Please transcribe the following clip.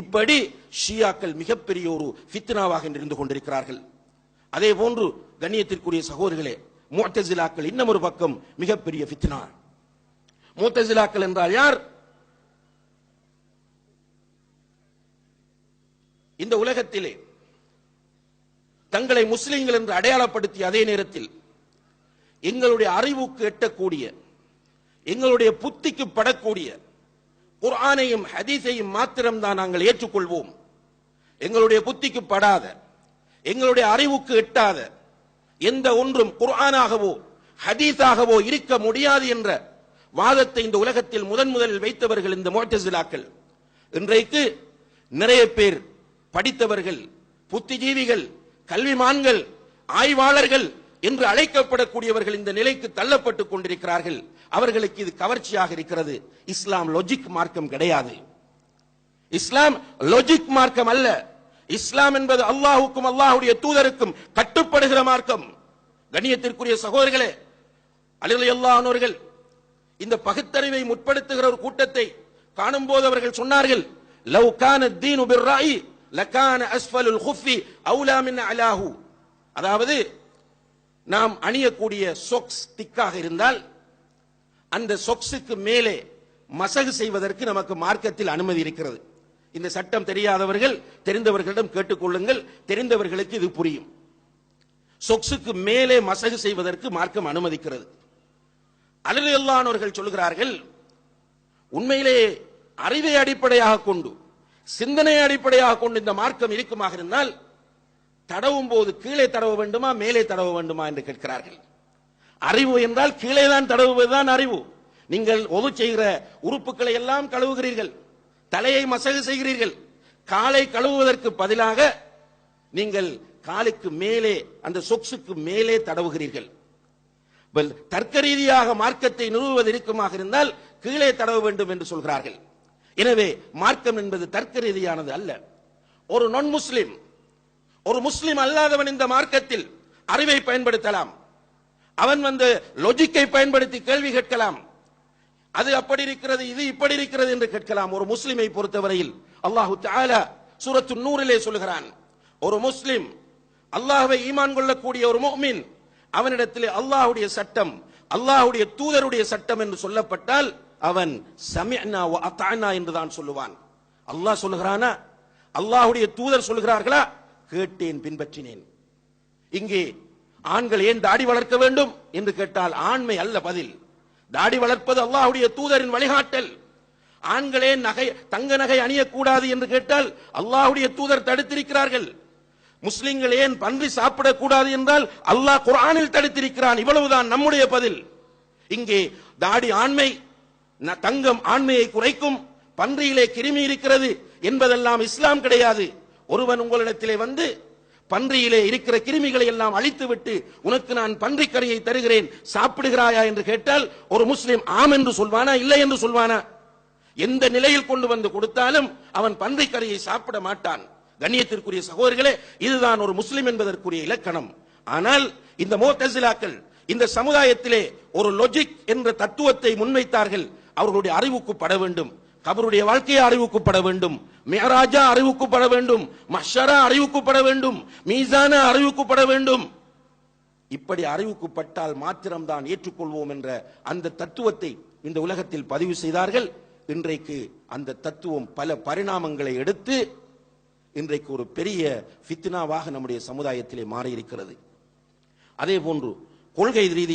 இப்படி ஷியாக்கள் மிகப்பெரிய ஒரு ஃபித்னாவாக இருந்து கொண்டிருக்கிறார்கள். அதே போன்று கண்ணியத்திற்குரிய சகோதரிகளே மூத்தசிலாக்கள் இன்னும் ஒரு பக்கம் மிகப்பெரிய ஃபித்னா. மூத்தசிலாக்கள் என்றால் யார்? இந்த உலகத்திலே தங்களை முஸ்லிம்கள் என்று அடையாளப்படுத்திய அதே நேரத்தில் எங்களுடைய அறிவுக்கு எட்டக்கூடிய எங்களுடைய புத்திக்கு படக்கூடிய குர்ஆனையும் ஹதீஸையும் மாத்திரம்தான் நாங்கள் ஏற்றுக்கொள்வோம். எங்களுடைய புத்திக்கு படாத எங்களுடைய அறிவுக்கு எட்டாத எந்த ஒன்றும் குர்ஆனாகவோ ஹதீஸாகவோ இருக்க முடியாது என்ற வாதத்தை இந்த உலகத்தில் முதன் முதலில் வைத்தவர்கள் இந்த மோட்டசிலாக்கள் இன்றைக்கு நிறைய பேர் படித்தவர்கள் புத்திஜீவிகள் கல்விமான்கள் ஆய்வாளர்கள் என்று அழைக்கப்படக்கூடியவர்கள் இந்த நிலைக்கு தள்ளப்பட்டுக் கொண்டிருக்கிறார்கள். அவர்களுக்கு இது கவர்ச்சியாக இருக்கிறது. இஸ்லாம் லொஜிக் மார்க்கம் கிடையாது. இஸ்லாம் லொஜிக் மார்க்கம் அல்ல. இஸ்லாம் என்பது அல்லாஹுக்கும் அல்லாஹுடைய தூதருக்கும் கட்டுப்படுகிற மார்க்கம். கண்ணியத்திற்குரிய சகோதரர்களே அலிலையல்லானோர்கள் இந்த பகுத்தறிவை முற்படுத்துகிற ஒரு கூட்டத்தை காணும் போது அவர்கள் சொன்னார்கள் லவ் கான தீனு பிர்ராயி லகான அஸ்ஃபலுல் குஃபி அவுலா மின் அலாஹு. அதாவது நாம் அணியக்கூடிய சொக்ஸ் திக்காக இருந்தால் அந்த சொக்ஸுக்கு மேலே மசகு செய்வதற்கு நமக்கு மார்க்கத்தில் அனுமதி இருக்கிறது. இந்த சட்டம் தெரியாதவர்கள் தெரிந்தவர்களிடம் கேட்டுக்கொள்ளுங்கள் தெரிந்தவர்களுக்கு இது புரியும். சொக்ஸுக்கு மேலே மசகு செய்வதற்கு மார்க்கம் அனுமதிக்கிறது. அலுவலானவர்கள் சொல்கிறார்கள் உண்மையிலே அறிவை அடிப்படையாக கொண்டு சிந்தனை அடிப்படையாக கொண்டு இந்த மார்க்கம் இருக்குமாக இருந்தால் தடவும் போது கீழே தடவ வேண்டுமா மேலே தடவ வேண்டுமா என்று கேட்கிறார்கள். அறிவு என்றால் கீழே தான் தடவுவதுதான் அறிவு. நீங்கள் ஒது செய்கிற உறுப்புகளை எல்லாம் கழுவுகிறீர்கள். தலையை மசகு செய்கிறீர்கள். காலை கழுவுவதற்கு பதிலாக நீங்கள் காலுக்கு மேலே அந்த சொக்ஸுக்கு மேலே தடவுகிறீர்கள். தர்க்க ரீதியாக மார்க்கத்தை நிறுவுவது இருக்குமாக இருந்தால் கீழே தடவ வேண்டும் என்று சொல்கிறார்கள். எனவே மார்க்கம் என்பது தர்க்க ரீதியானது அல்ல. ஒரு நான் முஸ்லிம் ஒரு முஸ்லிம் அல்லாதவன் இந்த மார்க்கத்தில் அறிவை பயன்படுத்தலாம். அவன் வந்து லொஜிக்கை பயன்படுத்தி கேள்வி கேட்கலாம். அது அப்படி இருக்கிறது இது இப்படி இருக்கிறது என்று கேட்கலாம். ஒரு முஸ்லிமை பொறுத்தவரையில் அல்லாஹு தஆலா சூரத்து நூறிலே சொல்கிறான் ஒரு முஸ்லிம் அல்லாஹுவை ஈமான் கொள்ளக்கூடிய ஒரு மோமின் அவனிடத்திலே அல்லாஹுடைய சட்டம் அல்லாஹுடைய தூதருடைய சட்டம் என்று சொல்லப்பட்டால் அவன் சமியனா அத்தானா அத்தஅனா என்று தான் சொல்லுவான். அல்லாஹ் சொல்லுகிறானா? அல்லாஹுடைய தூதர் சொல்கிறார்களா கேட்டேன் பின்பற்றினேன். இங்கே ஆண்கள் ஏன் தாடி வளர்க்க வேண்டும் என்று கேட்டால் ஆண்மை அல்ல பதில். தாடி வளர்ப்பது அல்லாஹுடைய தூதரின் வழிகாட்டல். ஆண்களே நகை தங்க நகை அணியக்கூடாது என்று கேட்டால் அல்லாஹுடைய தூதர் தடுத்திருக்கிறார்கள். முஸ்லிம்கள் ஏன் பன்றி சாப்பிடக்கூடாது என்றால் அல்லாஹ் குரானில் தடுத்திருக்கிறான். இவ்வளவுதான் நம்முடைய பதில். இங்கே தாடி ஆண்மை தங்கம் ஆண்மையை குறைக்கும் பன்றியிலே கிருமி இருக்கிறது என்பதெல்லாம் இஸ்லாம் கிடையாது. ஒருவன் உங்களிடத்திலே வந்து பன்றியிலே இருக்கிற கிருமிகளை எல்லாம் அழித்துவிட்டு உனக்கு நான் பன்றிக் கறியை தருகிறேன் சாப்பிடுகிறாயா என்று கேட்டால் ஒரு முஸ்லிம் ஆம் என்று சொல்வானா இல்லை என்று சொல்வானா? எந்த நிலையில் கொண்டு வந்து கொடுத்தாலும் அவன் பன்றிக் கறியை சாப்பிட மாட்டான். கண்ணியத்திற்குரிய சகோதரர்களே இதுதான் ஒரு முஸ்லிம் என்பதற்குரிய இலக்கணம். ஆனால் இந்த மோத்தசிலாக்கள் இந்த சமுதாயத்திலே ஒரு லொஜிக் என்ற தத்துவத்தை முன்வைத்தார்கள். அவர்களுடைய அறிவுக்கு பட வேண்டும். கபருடைய வாழ்க்கையை அறிவுக்குப்பட வேண்டும். மேராஜா அறிவுக்குப்பட வேண்டும் மஷரா அறிவுக்குப்பட வேண்டும் மீசான அறிவுக்குப்பட வேண்டும். இப்படி அறிவுக்குப்பட்டால் மாத்திரம்தான் ஏற்றுக்கொள்வோம் என்ற அந்த தத்துவத்தை இந்த உலகத்தில் பதிவு செய்தார்கள். இன்றைக்கு அந்த தத்துவம் பல பரிணாமங்களை எடுத்து இன்றைக்கு ஒரு பெரிய ஃபித்னாவாக நம்முடைய சமுதாயத்திலே மாறியிருக்கிறது. அதே போன்று கொள்கை ரீதி